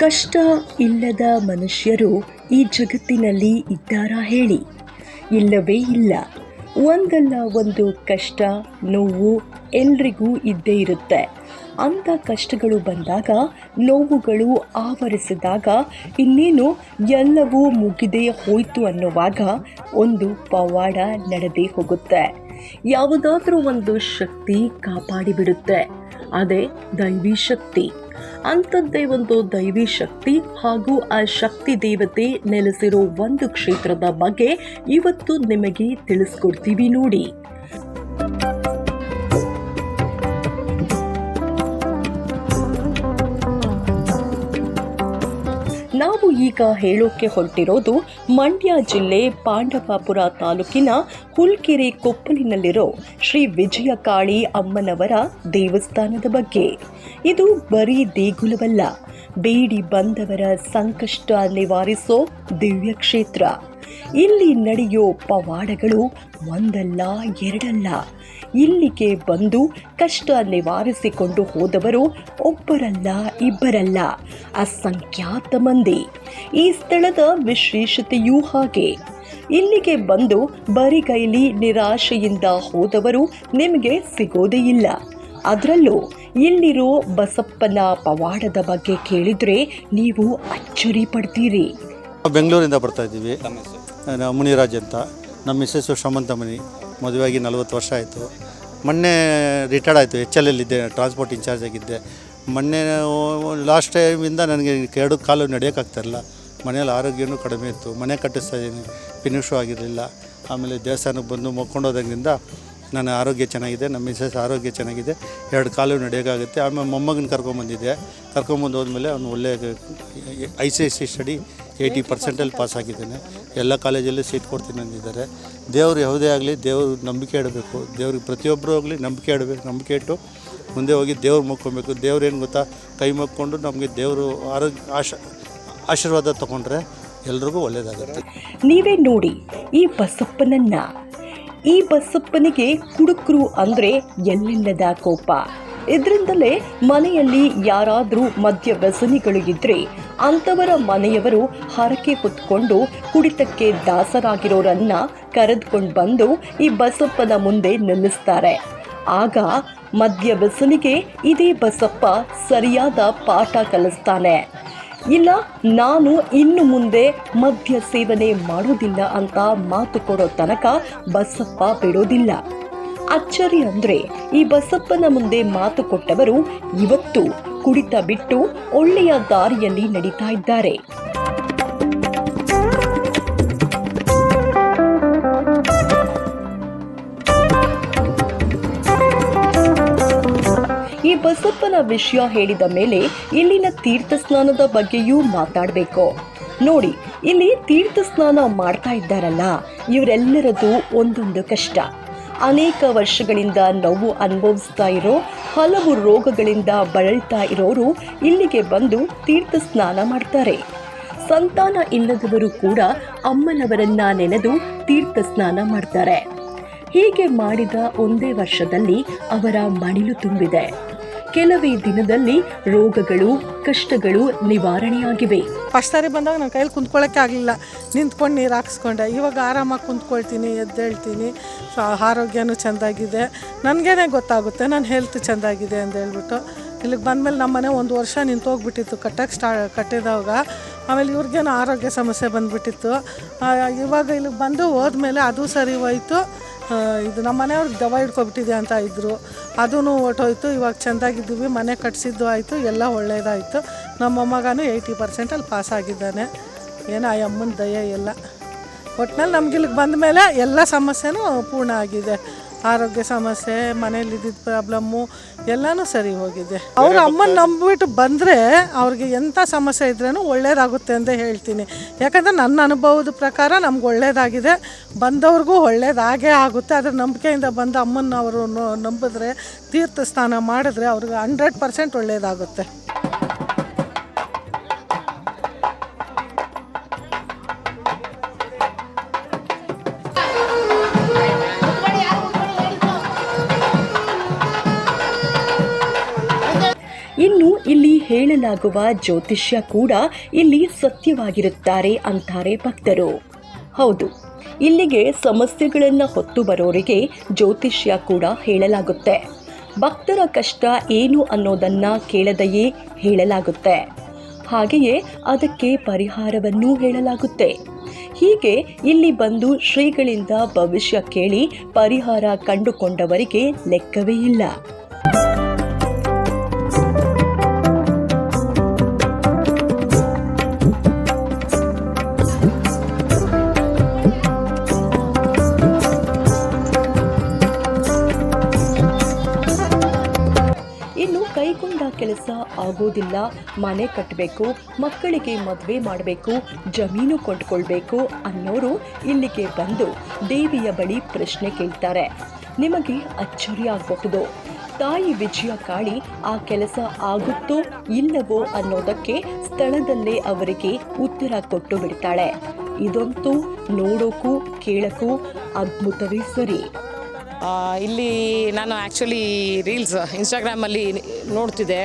ಕಷ್ಟ ಇಲ್ಲದ ಮನುಷ್ಯರು ಈ ಜಗತ್ತಿನಲ್ಲಿ ಇದ್ದಾರಾ ಹೇಳಿ. ಇಲ್ಲವೇ ಇಲ್ಲ. ಒಂದಲ್ಲ ಒಂದು ಕಷ್ಟ, ನೋವು ಎಲ್ರಿಗೂ ಇದ್ದೇ ಇರುತ್ತೆ. ಅಂಥ ಕಷ್ಟಗಳು ಬಂದಾಗ, ನೋವುಗಳು ಆವರಿಸಿದಾಗ ಇನ್ನೇನು ಎಲ್ಲವೂ ಮುಗಿದೇ ಹೋಯಿತು ಅನ್ನುವಾಗ ಒಂದು ಪವಾಡ ನಡೆದೇ ಹೋಗುತ್ತೆ. ಯಾವುದಾದ್ರೂ ಒಂದು ಶಕ್ತಿ ಕಾಪಾಡಿಬಿಡುತ್ತೆ. ಅದೇ ದೈವಿ ಶಕ್ತಿ. ಅಂಥದ್ದೇ ಒಂದು ದೈವಿ ಶಕ್ತಿ ಹಾಗೂ ಆ ಶಕ್ತಿ ದೇವತೆ ನೆಲೆಸಿರೋ ಒಂದು ಕ್ಷೇತ್ರದ ಬಗ್ಗೆ ಇವತ್ತು ನಿಮಗೆ ತಿಳಿಸ್ಕೊಡ್ತೀವಿ ನೋಡಿ. ನಾವು ಈಗ ಹೇಳೋಕೆ ಹೊರಟಿರೋದು ಮಂಡ್ಯ ಜಿಲ್ಲೆ ಪಾಂಡವಾಪುರ ತಾಲೂಕಿನ ಹುಲ್ಕೆರೆ ಕೊಪ್ಪಲಿನಲ್ಲಿರೋ ಶ್ರೀ ವಿಜಯಕಾಳಿ ಅಮ್ಮನವರ ದೇವಸ್ಥಾನದ ಬಗ್ಗೆ. ಇದು ಬರೀ ದೇಗುಲವಲ್ಲ, ಬೇಡಿ ಬಂದವರ ಸಂಕಷ್ಟ ನಿವಾರಿಸೋ ದಿವ್ಯ ಕ್ಷೇತ್ರ ಇಲ್ಲಿ ನಡೆಯೋ ಪವಾಡಗಳು ಒಂದಲ್ಲ, ಎರಡಲ್ಲ. ಇಲ್ಲಿಗೆ ಬಂದು ಕಷ್ಟ ನಿವಾರಿಸಿಕೊಂಡು ಹೋದವರು ಒಬ್ಬರಲ್ಲ, ಇಬ್ಬರಲ್ಲ. ಅಸಂಖ್ಯಾತ ಮಂದಿ. ಈ ಸ್ಥಳದ ವಿಶೇಷತೆಯೂ ಹಾಗೆ. ಇಲ್ಲಿಗೆ ಬಂದು ಬರಿಗೈಲಿ ನಿರಾಶೆಯಿಂದ ಹೋದವರು ನಿಮಗೆ ಸಿಗೋದೇ ಇಲ್ಲ. ಅದರಲ್ಲೂ ಇಲ್ಲಿರೋ ಬಸಪ್ಪನ ಪವಾಡದ ಬಗ್ಗೆ ಕೇಳಿದರೆ ನೀವು ಅಚ್ಚರಿ ಪಡ್ತೀರಿ. ಬೆಂಗಳೂರಿಂದ ಬರ್ತಾ ಇದ್ದೀವಿ. ಮುನಿರಾಜ್ ಅಂತ. ನಮ್ಮ ಮಿಸ್ಸಸ್ಸು ಶ್ರಮಂತಮಣಿ ಮದುವೆಯಾಗಿ ನಲ್ವತ್ತು ವರ್ಷ ಆಯಿತು. ಮೊನ್ನೆ ರಿಟೈರ್ಡ್ ಆಯಿತು. ಎಚ್ ಎಲ್ ಎಲ್ ಇದ್ದೆ ಟ್ರಾನ್ಸ್ಪೋರ್ಟ್ ಇನ್ಚಾರ್ಜ್ ಆಗಿದ್ದೆ. ಮೊನ್ನೆ ಲಾಸ್ಟ್ ಟೈಮಿಂದ ನನಗೆ ಎರಡು ಕಾಲು ನಡೆಯೋಕ್ಕಾಗ್ತಾಯಿರಲಿಲ್ಲ ಮನೆಯಲ್ಲಿ ಆರೋಗ್ಯನೂ ಕಡಿಮೆ ಇತ್ತು. ಮನೆ ಕಟ್ಟಿಸ್ತಾ ಇದ್ದೀನಿ. ಫಿನಿಶು ಆಗಿರಲಿಲ್ಲ. ಆಮೇಲೆ ದೇವಸ್ಥಾನಕ್ಕೆ ಬಂದು ಮಕ್ಕೊಂಡೋದ್ರಿಂದ ನನ್ನ ಆರೋಗ್ಯ ಚೆನ್ನಾಗಿದೆ. ನಮ್ಮ ಮಿಸ್ಸಸ್ ಆರೋಗ್ಯ ಚೆನ್ನಾಗಿದೆ. ಎರಡು ಕಾಲು ನಡೆಯೋಕ್ಕಾಗುತ್ತೆ. ಆಮೇಲೆ ಮೊಮ್ಮಗನ ಕರ್ಕೊಂಬಂದಿದ್ದೆ. ಕರ್ಕೊಂಬಂದು ಹೋದ್ಮೇಲೆ ಅವನು ಒಳ್ಳೆಯ I C I C study eighty ಪರ್ಸೆಂಟಲ್ಲಿ pass ಆಗಿದ್ದೇನೆ. ಎಲ್ಲ ಕಾಲೇಜಲ್ಲೂ ಸೀಟ್ ಕೊಡ್ತೀನಿ ಅಂದಿದ್ದಾರೆ. ದೇವರು ಯಾವುದೇ ಆಗಲಿ ದೇವ್ರ ನಂಬಿಕೆ ಇಡಬೇಕು. ದೇವ್ರಿಗೆ ಪ್ರತಿಯೊಬ್ಬರು ಆಗಲಿ ನಂಬಿಕೆ ಇಡಬೇಕು, ನಂಬಿಕೆ ಇಟ್ಟು ಮುಂದೆ ಹೋಗಿ ದೇವ್ರು ಮುಕ್ಕೊಬೇಕು. ದೇವ್ರು ಏನು ಗೊತ್ತಾ? ಕೈ ಮುಕ್ಕೊಂಡು ನಮಗೆ ದೇವರು ಆರೋಗ್ಯ ಆಶ, ಆಶೀರ್ವಾದ ತೊಗೊಂಡ್ರೆ ಎಲ್ರಿಗೂ ಒಳ್ಳೆಯದಾಗುತ್ತೆ ನೀವೇ ನೋಡಿ ಈ ಬಸಪ್ಪನನ್ನು. ಈ ಬಸಪ್ಪನಿಗೆ ಕುಡುಕರು ಅಂದರೆ ಎಲ್ಲಿಲ್ಲದ ಕೋಪ. ಇದರಿಂದಲೇ ಮನೆಯಲ್ಲಿ ಯಾರಾದರೂ ಮದ್ಯ ವ್ಯಸನಿಗಳು ಇದ್ರೆ ಅಂಥವರ ಮನೆಯವರು ಹರಕೆ ಹೊತ್ಕೊಂಡು ಕುಡಿತಕ್ಕೆ ದಾಸರಾಗಿರೋರನ್ನ ಕರೆದುಕೊಂಡು ಬಂದು ಈ ಬಸಪ್ಪನ ಮುಂದೆ ನಿಲ್ಲಿಸ್ತಾರೆ. ಆಗ ಮದ್ಯ ವ್ಯಸನಿಗೆ ಇದೇ ಬಸಪ್ಪ ಸರಿಯಾದ ಪಾಠ ಕಲಿಸ್ತಾನೆ. ಇಲ್ಲ, ನಾನು ಇನ್ನು ಮುಂದೆ ಮದ್ಯ ಸೇವನೆ ಮಾಡೋದಿಲ್ಲ ಅಂತ ಮಾತು ಕೊಡೋ ತನಕ ಬಸಪ್ಪ ಬಿಡೋದಿಲ್ಲ. ಅಚ್ಚರಿ ಅಂದ್ರೆ ಈ ಬಸಪ್ಪನ ಮುಂದೆ ಮಾತು ಕೊಟ್ಟವರು ಇವತ್ತು ಕುಡಿತ ಬಿಟ್ಟು ಒಳ್ಳೆಯ ದಾರಿಯಲ್ಲಿ ನಡೀತಾ ಇದ್ದಾರೆ. ಈ ಬಸಪ್ಪನ ವಿಷಯ ಹೇಳಿದ ಮೇಲೆ ಇಲ್ಲಿನ ತೀರ್ಥ ಸ್ನಾನದ ಬಗ್ಗೆಯೂ ಮಾತಾಡಬೇಕು. ನೋಡಿ, ಇಲ್ಲಿ ತೀರ್ಥ ಸ್ನಾನ ಮಾಡ್ತಾ ಇದ್ದಾರಲ್ಲ ಇವರೆಲ್ಲರದು ಒಂದೊಂದು ಕಷ್ಟ. ಅನೇಕ ವರ್ಷಗಳಿಂದ ನೋವು ಅನುಭವಿಸ್ತಾ ಇರೋ, ಹಲವು ರೋಗಗಳಿಂದ ಬಳಲ್ತಾ ಇರೋರು ಇಲ್ಲಿಗೆ ಬಂದು ತೀರ್ಥ ಸ್ನಾನ ಮಾಡ್ತಾರೆ. ಸಂತಾನ ಇಲ್ಲದವರು ಕೂಡ ಅಮ್ಮನವರನ್ನ ನೆನೆದು ತೀರ್ಥ ಸ್ನಾನ ಮಾಡ್ತಾರೆ. ಹೀಗೆ ಮಾಡಿದ ಒಂದೇ ವರ್ಷದಲ್ಲಿ ಅವರ ಮಡಿಲು ತುಂಬಿದೆ. ಕೆಲವೇ ದಿನದಲ್ಲಿ ರೋಗಗಳು, ಕಷ್ಟಗಳು ನಿವಾರಣೆಯಾಗಿವೆ. ಫಸ್ಟ್ ಸಾರಿ ಬಂದಾಗ ನನ್ನ ಕೈಯಲ್ಲಿ ಕುಂತ್ಕೊಳ್ಳೋಕ್ಕೆ ಆಗಲಿಲ್ಲ. ನಿಂತ್ಕೊಂಡು ನೀರು ಹಾಕಿಸ್ಕೊಂಡೆ. ಇವಾಗ ಆರಾಮಾಗಿ ಕುಂತ್ಕೊಳ್ತೀನಿ, ಎದ್ದೇಳ್ತೀನಿ. ಸೊ, ಆರೋಗ್ಯನೂ ಚೆಂದಾಗಿದೆ. ನನಗೇನೆ ಗೊತ್ತಾಗುತ್ತೆ ನನ್ನ ಹೆಲ್ತ್ ಚೆಂದಾಗಿದೆ ಅಂತ ಹೇಳ್ಬಿಟ್ಟು ಇಲ್ಲಿಗೆ ಬಂದಮೇಲೆ ನಮ್ಮ ಮನೆ ಒಂದು ವರ್ಷ ನಿಂತೋಗ್ಬಿಟ್ಟಿತ್ತು. ಕಟ್ಟಕ್ಕೆ ಸ್ಟಾ ಕಟ್ಟಿದಾಗ ಆಮೇಲೆ ಇವ್ರಿಗೇನು ಆರೋಗ್ಯ ಸಮಸ್ಯೆ ಬಂದುಬಿಟ್ಟಿತ್ತು. ಇವಾಗ ಇಲ್ಲಿಗೆ ಬಂದು ಹೋದ್ಮೇಲೆ ಅದು ಸರಿ ಹೋಯ್ತು. ಇದು ನಮ್ಮ ಮನೆಯವ್ರಿಗೆ ದವ ಹಿಡ್ಕೊಬಿಟ್ಟಿದೆ ಅಂತ ಇದ್ದರು ಅದೂ ಹೊಟ್ಟೋಯ್ತು ಇವಾಗ ಚೆಂದಾಗಿದ್ದೀವಿ. ಮನೆ ಕಟ್ಸಿದ್ದು ಆಯಿತು. ಎಲ್ಲ ಒಳ್ಳೆಯದಾಯಿತು ನಮ್ಮ ಮೊಮ್ಮಗನೂ ಏಯ್ಟಿ ಪರ್ಸೆಂಟಲ್ಲಿ ಪಾಸ್ ಆಗಿದ್ದಾನೆ. ಏನು ಆ ಅಮ್ಮನ ದಯ ಎಲ್ಲ ಒಟ್ನಲ್ಲಿ ನಮ್ಗೆ ಇಲ್ಲಿಗೆ ಬಂದ ಮೇಲೆ ಎಲ್ಲ ಸಮಸ್ಯೆನೂ ಪೂರ್ಣ ಆಗಿದೆ. ಆರೋಗ್ಯ ಸಮಸ್ಯೆ ಮನೇಲಿ ಇದ್ದಿದ್ದ ಪ್ರಾಬ್ಲಮ್ಮು ಎಲ್ಲನೂ ಸರಿ ಹೋಗಿದೆ. ಅವ್ರ ಅಮ್ಮನ ನಂಬಿಬಿಟ್ಟು ಬಂದರೆ ಅವ್ರಿಗೆ ಎಂಥ ಸಮಸ್ಯೆ ಇದ್ರೂ ಒಳ್ಳೇದಾಗುತ್ತೆ ಅಂತ ಹೇಳ್ತೀನಿ. ಯಾಕಂದರೆ ನನ್ನ ಅನುಭವದ ಪ್ರಕಾರ ನಮ್ಗೆ ಒಳ್ಳೇದಾಗಿದೆ. ಬಂದವ್ರಿಗೂ ಒಳ್ಳೇದಾಗೇ ಆಗುತ್ತೆ. ಅದ್ರ ನಂಬಿಕೆಯಿಂದ ಬಂದ ಅಮ್ಮನ ಅವರು ನಂಬಿದ್ರೆ ತೀರ್ಥ ಸ್ನಾನ ಮಾಡಿದ್ರೆ ಅವ್ರಿಗೆ ಹಂಡ್ರೆಡ್ ಪರ್ಸೆಂಟ್ ಒಳ್ಳೇದಾಗುತ್ತೆ. ಹೇಳಲಾಗುವ ಜ್ಯೋತಿಷ್ಯ ಕೂಡ ಇಲ್ಲಿ ಸತ್ಯವಾಗಿರುತ್ತಾರೆ ಅಂತಾರೆ ಭಕ್ತರು. ಹೌದು, ಇಲ್ಲಿಗೆ ಸಮಸ್ಯೆಗಳನ್ನು ಹೊತ್ತು ಬರೋರಿಗೆ ಜ್ಯೋತಿಷ್ಯ ಕೂಡ ಹೇಳಲಾಗುತ್ತೆ. ಭಕ್ತರ ಕಷ್ಟ ಏನು ಅನ್ನೋದನ್ನ ಕೇಳದೆಯೇ ಹೇಳಲಾಗುತ್ತೆ. ಹಾಗೆಯೇ ಅದಕ್ಕೆ ಪರಿಹಾರವನ್ನೂ ಹೇಳಲಾಗುತ್ತೆ. ಹೀಗೆ ಇಲ್ಲಿ ಬಂದು ಶ್ರೀಗಳಿಂದ ಭವಿಷ್ಯ ಕೇಳಿ ಪರಿಹಾರ ಕಂಡುಕೊಂಡವರಿಗೆ ಲೆಕ್ಕವೇ ಇಲ್ಲ. ಇನ್ನು ಕೈಗೊಂಡ ಕೆಲಸ ಆಗೋದಿಲ್ಲ. ಮನೆ ಕಟ್ಟಬೇಕು ಮಕ್ಕಳಿಗೆ ಮದುವೆ ಮಾಡಬೇಕು, ಜಮೀನು ಕೊಂಡ್ಕೊಳ್ಬೇಕು ಅನ್ನೋರು ಇಲ್ಲಿಗೆ ಬಂದು ದೇವಿಯ ಬಳಿ ಪ್ರಶ್ನೆ ಕೇಳ್ತಾರೆ. ನಿಮಗೆ ಅಚ್ಚರಿ ಆಗಬಹುದು? ತಾಯಿ ವಿಜಯ ಕಾಳಿ ಆ ಕೆಲಸ ಆಗುತ್ತೋ ಇಲ್ಲವೋ ಅನ್ನೋದಕ್ಕೆ ಸ್ಥಳದಲ್ಲೇ ಅವರಿಗೆ ಉತ್ತರ ಕೊಟ್ಟು ಬಿಡ್ತಾಳೆ. ಇದಂತೂ ನೋಡೋಕ್ಕೂ ಕೇಳಕ್ಕೂ ಅದ್ಭುತವೇ ಸರಿ. ಇಲ್ಲಿ ನಾನು ಆ್ಯಕ್ಚುಲಿ ರೀಲ್ಸ್ ಇನ್ಸ್ಟಾಗ್ರಾಮಲ್ಲಿ ನೋಡ್ತಿದ್ದೆ.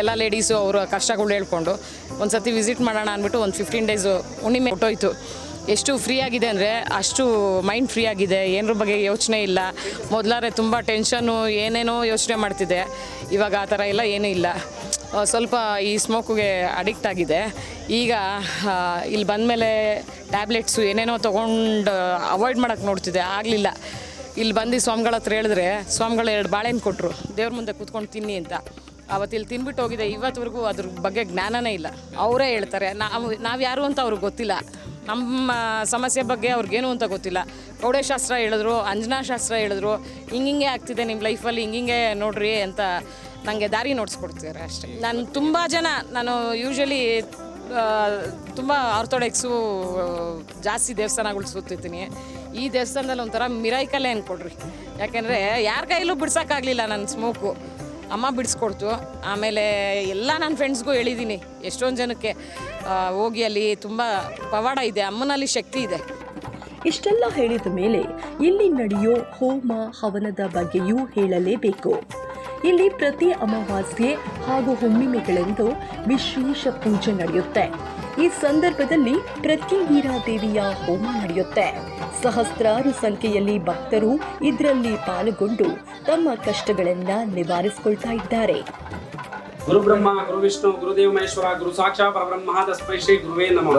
ಎಲ್ಲ ಲೇಡೀಸು ಅವರ ಕಷ್ಟಗಳು ಹೇಳ್ಕೊಂಡು. ಒಂದು ಸತಿ ವಿಸಿಟ್ ಮಾಡೋಣ ಅಂದ್ಬಿಟ್ಟು ಒಂದು ಫಿಫ್ಟೀನ್ ಡೇಸು ಹುಣ್ಣಿಮೆ ಹೊಟ್ಟೋಯ್ತು ಎಷ್ಟು ಫ್ರೀ ಆಗಿದೆ ಅಂದರೆ ಅಷ್ಟು ಮೈಂಡ್ ಫ್ರೀ ಆಗಿದೆ. ಏನರ ಬಗ್ಗೆ ಯೋಚನೆ ಇಲ್ಲ. ಮೊದಲಾದ್ರೆ ತುಂಬ ಟೆನ್ಷನ್ನು ಏನೇನೋ ಯೋಚನೆ ಮಾಡ್ತಿದ್ದೆ. ಇವಾಗ ಆ ಥರ ಎಲ್ಲ ಏನೂ ಇಲ್ಲ. ಸ್ವಲ್ಪ ಈ ಸ್ಮೋಕಿಗೆ ಅಡಿಕ್ಟ್ ಆಗಿದೆ. ಈಗ ಇಲ್ಲಿ ಬಂದಮೇಲೆ ಟ್ಯಾಬ್ಲೆಟ್ಸು ಏನೇನೋ ತೊಗೊಂಡು ಅವಾಯ್ಡ್ ಮಾಡೋಕ್ಕೆ ನೋಡ್ತಿದ್ದೆ. ಆಗಲಿಲ್ಲ. ಇಲ್ಲಿ ಬಂದು ಸ್ವಾಮಿಗಳ ಹತ್ರ ಹೇಳಿದ್ರೆ, ಸ್ವಾಮಿಗಳು ಎರಡು ಬಾಳೆಹಣ್ಣು ಕೊಟ್ಟರು ದೇವ್ರ ಮುಂದೆ ಕೂತ್ಕೊಂಡು ತಿನ್ನಿ ಅಂತ. ಅವತ್ತು ಇಲ್ಲಿ ತಿನ್ಬಿಟ್ಟು ಹೋಗಿದೆ, ಇವತ್ತವರೆಗೂ ಅದ್ರ ಬಗ್ಗೆ ಜ್ಞಾನನೇ ಇಲ್ಲ. ಅವರೇ ಹೇಳ್ತಾರೆ, ನಾವು ನಾವು ಯಾರು ಅಂತ ಅವ್ರಿಗೆ ಗೊತ್ತಿಲ್ಲ. ನಮ್ಮ ಸಮಸ್ಯೆ ಬಗ್ಗೆ ಅವ್ರಿಗೇನು ಅಂತ ಗೊತ್ತಿಲ್ಲ. ಶಾಸ್ತ್ರ ಹೇಳಿದ್ರು, ಅಂಜನಾ ಶಾಸ್ತ್ರ ಹೇಳಿದ್ರು, ಹಿಂಗಿಂಗೆ ಆಗ್ತಿದೆ ನಿಮ್ಮ ಲೈಫಲ್ಲಿ, ಹಿಂಗಿಂಗೆ ನೋಡ್ರಿ ಅಂತ ನನಗೆ ದಾರಿ ನೋಡಿಸ್ಕೊಡ್ತಿದ್ದಾರೆ ಅಷ್ಟೇ. ನಾನು ತುಂಬ ಜನ, ನಾನು ಯೂಶ್ವಲಿ ತುಂಬ ಆರ್ಥೋಡಾಕ್ಸು ಜಾಸ್ತಿ ದೇವಸ್ಥಾನಗಳು ಸುತ್ತಿರ್ತೀನಿ. ಈ ದೇವಸ್ಥಾನದಲ್ಲಿ ಒಂಥರ ಮಿರೈಕಲ್ಲೇ ಅನ್ಕೊಡ್ರಿ ಯಾಕೆಂದರೆ ಯಾರ ಕೈಲೂ ಬಿಡ್ಸೋಕ್ಕಾಗಲಿಲ್ಲ ನನ್ನ ಸ್ಮೋಕು ಅಮ್ಮ ಬಿಡಿಸ್ಕೊಡ್ತು. ಆಮೇಲೆ ಎಲ್ಲ ನನ್ನ ಫ್ರೆಂಡ್ಸ್ಗೂ ಹೇಳಿದ್ದೀನಿ ಎಷ್ಟೊಂದು ಜನಕ್ಕೆ. ಹೋಗಿ ಅಲ್ಲಿ ತುಂಬ ಪವಾಡ ಇದೆ, ಅಮ್ಮನಲ್ಲಿ ಶಕ್ತಿ ಇದೆ. ಇಷ್ಟೆಲ್ಲ ಹೇಳಿದ ಮೇಲೆ ಇಲ್ಲಿ ನಡೆಯೋ ಹೋಮ ಹವನದ ಬಗ್ಗೆಯೂ ಹೇಳಲೇಬೇಕು. ಇಲ್ಲಿ ಪ್ರತಿ ಅಮಾವಾಸ್ಯೆ ಹಾಗೂ ಹುಣ್ಣಿಮೆಗಳೆಂದು ವಿಶೇಷ ಪೂಜೆ ನಡೆಯುತ್ತೆ. ಈ ಸಂದರ್ಭದಲ್ಲಿ ಪ್ರತಿ ದೇವಿಯ ಹೋಮ ನಡೆಯುತ್ತೆ. ಸಹಸ್ರಾರು ಸಂಖ್ಯೆಯಲ್ಲಿ ಭಕ್ತರು ಇದರಲ್ಲಿ ಪಾಲ್ಗೊಂಡು ತಮ್ಮ ಕಷ್ಟಗಳನ್ನ ನಿವಾರಿಸಿಕೊಳ್ತಾ ಇದ್ದಾರೆ. ಗುರು ಬ್ರಹ್ಮ ಗುರು ವಿಷ್ಣು ಗುರುದೇವ ಮಹೇಶ್ವರ ಗುರು ಸಾಕ್ಷಾ ಪರಬ್ರಹ್ಮ ತಸ್ಮೈ ಶ್ರೀ ಗುರುವೇ ನಮಃ.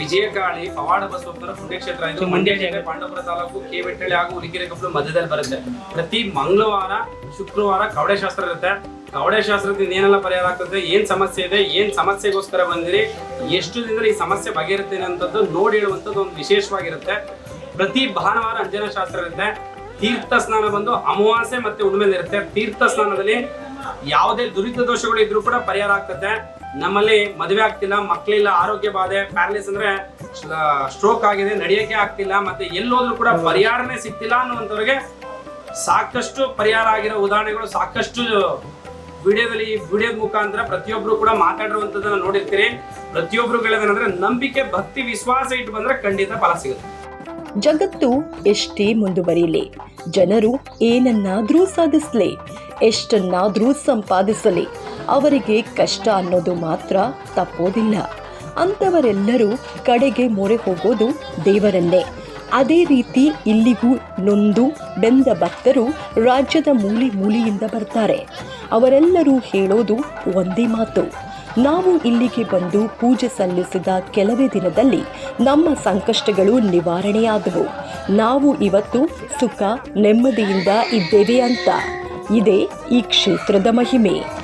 ವಿಜಯಕಾಳಿ ಪವಾಡ ಬಸವೇಶ್ವರ ಪುಣ್ಯಕ್ಷೇತ್ರ ಇದು ಮಂಡ್ಯ ಜಿಲ್ಲೆ ಪಾಂಡವಪುರ ತಾಲೂಕು ಕೆ ಬೆಟ್ಟಳ್ಳಿ ಹಾಗೂ ಉಲಿಕೆರೆ ಕಪ್ಪಲು ಮಧ್ಯದಲ್ಲಿ ಬರುತ್ತೆ. ಪ್ರತಿ ಮಂಗಳವಾರ ಶುಕ್ರವಾರ ಕವಡೆ ಶಾಸ್ತ್ರ ಇರುತ್ತೆ. ಕವಡೆ ಶಾಸ್ತ್ರದಿಂದ ಏನೆಲ್ಲ ಪರಿಹಾರ ಆಗ್ತದೆ? ಏನ್ ಸಮಸ್ಯೆ ಇದೆ? ಏನ್ ಸಮಸ್ಯೆಗೋಸ್ಕರ ಬಂದಿರಿ? ಎಷ್ಟು ದಿನದಲ್ಲಿ ಈ ಸಮಸ್ಯೆ ಬಗೆರುತ್ತೆ ಅಂತದ್ದು ನೋಡಿ ಹೇಳುವಂಥದ್ದು ಒಂದು ವಿಶೇಷವಾಗಿರುತ್ತೆ. ಪ್ರತಿ ಭಾನುವಾರ ಅಂಜನ ಶಾಸ್ತ್ರ ಇರುತ್ತೆ. ತೀರ್ಥ ಸ್ನಾನ ಬಂದು ಅಮಾವಾಸ್ಯೆ ಮತ್ತೆ ಹುಣ್ಣಿಮೆ ಇರುತ್ತೆ ತೀರ್ಥ ಸ್ನಾನದಲ್ಲಿ ಯಾವುದೇ ದುರಿತ ದೋಷಗಳು ಇದ್ರೂ ಕೂಡ ಪರಿಹಾರ ಆಗ್ತದೆ. ನಮ್ಮಲ್ಲಿ ಮದುವೆ ಆಗ್ತಿಲ್ಲ ಮಕ್ಕಳಿಲ್ಲ ಆರೋಗ್ಯ ಬಾಧೆ ಪ್ಯಾರಲಿಸ್ ಅಂದ್ರೆ ಸ್ಟ್ರೋಕ್ ಆಗಿದೆ, ನಡೆಯಕ್ಕೆ ಆಗ್ತಿಲ್ಲ, ಮತ್ತೆ ಎಲ್ಲೋದ್ರೂ ಕೂಡ ಪರಿಹಾರನೇ ಸಿಗ್ತಿಲ್ಲ ಅನ್ನುವಂಥವ್ರಿಗೆ ಸಾಕಷ್ಟು ಪರಿಹಾರ ಆಗಿರೋ ಉದಾಹರಣೆಗಳು, ಸಾಕಷ್ಟು ವಿಡಿಯೋದಲ್ಲಿ ವಿಡಿಯೋದ ಮುಖಾಂತರ ಪ್ರತಿಯೊಬ್ರು ಕೂಡ ಮಾತಾಡಿರುವಂಥದ್ದನ್ನ ನೋಡಿರ್ತೀರಿ. ಪ್ರತಿಯೊಬ್ರು ಹೇಳೋದೇನಂದ್ರೆ ನಂಬಿಕೆ, ಭಕ್ತಿ, ವಿಶ್ವಾಸ ಇಟ್ಟು ಬಂದ್ರೆ ಖಂಡಿತ ಫಲ ಸಿಗುತ್ತೆ. ಜಗತ್ತು ಎಷ್ಟೇ ಮುಂದುವರಿಯಲಿ, ಜನರು ಏನನ್ನಾದ್ರೂ ಸಾಧಿಸಲಿ. ಎಷ್ಟನ್ನಾದರೂ ಸಂಪಾದಿಸಲಿ, ಅವರಿಗೆ ಕಷ್ಟ ಅನ್ನೋದು ಮಾತ್ರ ತಪ್ಪೋದಿಲ್ಲ. ಅಂಥವರೆಲ್ಲರೂ ಕಡೆಗೆ ಮೊರೆ ಹೋಗೋದು ದೇವರನ್ನೇ. ಅದೇ ರೀತಿ ಇಲ್ಲಿಗೂ ನೊಂದು ಬೆಂದ ಭಕ್ತರು ರಾಜ್ಯದ ಮೂಲೆ ಮೂಲೆಯಿಂದ ಬರ್ತಾರೆ. ಅವರೆಲ್ಲರೂ ಹೇಳೋದು ಒಂದೇ ಮಾತು. ನಾವು ಇಲ್ಲಿಗೆ ಬಂದು ಪೂಜೆ ಸಲ್ಲಿಸಿದ ಕೆಲವೇ ದಿನದಲ್ಲಿ ನಮ್ಮ ಸಂಕಷ್ಟಗಳು ನಿವಾರಣೆಯಾದವು. ನಾವು ಇವತ್ತು ಸುಖ, ನೆಮ್ಮದಿಯಿಂದ ಇದ್ದೇವೆ ಅಂತ. ಇದೇ ಈ ಕ್ಷೇತ್ರದ ಮಹಿಮೆ.